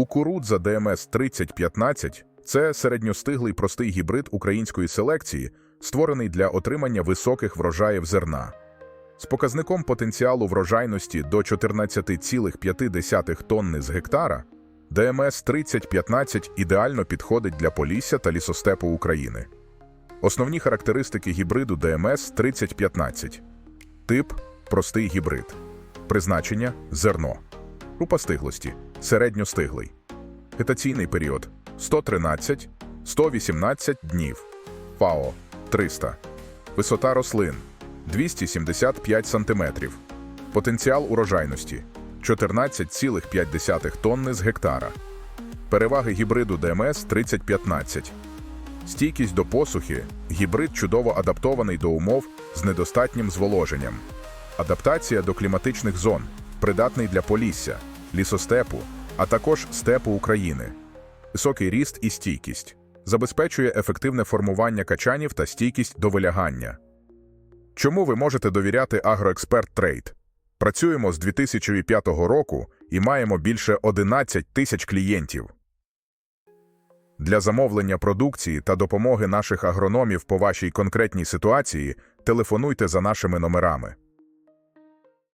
Укурудза ДМС 3015 це середньостиглий простий гібрид української селекції, створений для отримання високих врожаїв зерна. З показником потенціалу врожайності до 14,5 тонни з гектара, ДМС 3015 ідеально підходить для полісся та лісостепу України. Основні характеристики гібриду ДМС 3015. Тип простий гібрид. Призначення зерно. Група стиглості середньостиглий. Гетаційний період 113 118 днів. ФАО 300. Висота рослин 275 см. Потенціал урожайності 14,5 тонни з гектара. Переваги гібриду ДМС 3015. Стійкість до посухи. Гібрид чудово адаптований до умов з недостатнім зволоженням. Адаптація до кліматичних зон, придатний для полісся, лісостепу, а також степу України. Високий ріст і стійкість. Забезпечує ефективне формування качанів та стійкість до вилягання. Чому ви можете довіряти Агроексперт Трейд? Працюємо з 2005 року і маємо більше 11 тисяч клієнтів. Для замовлення продукції та допомоги наших агрономів по вашій конкретній ситуації телефонуйте за нашими номерами.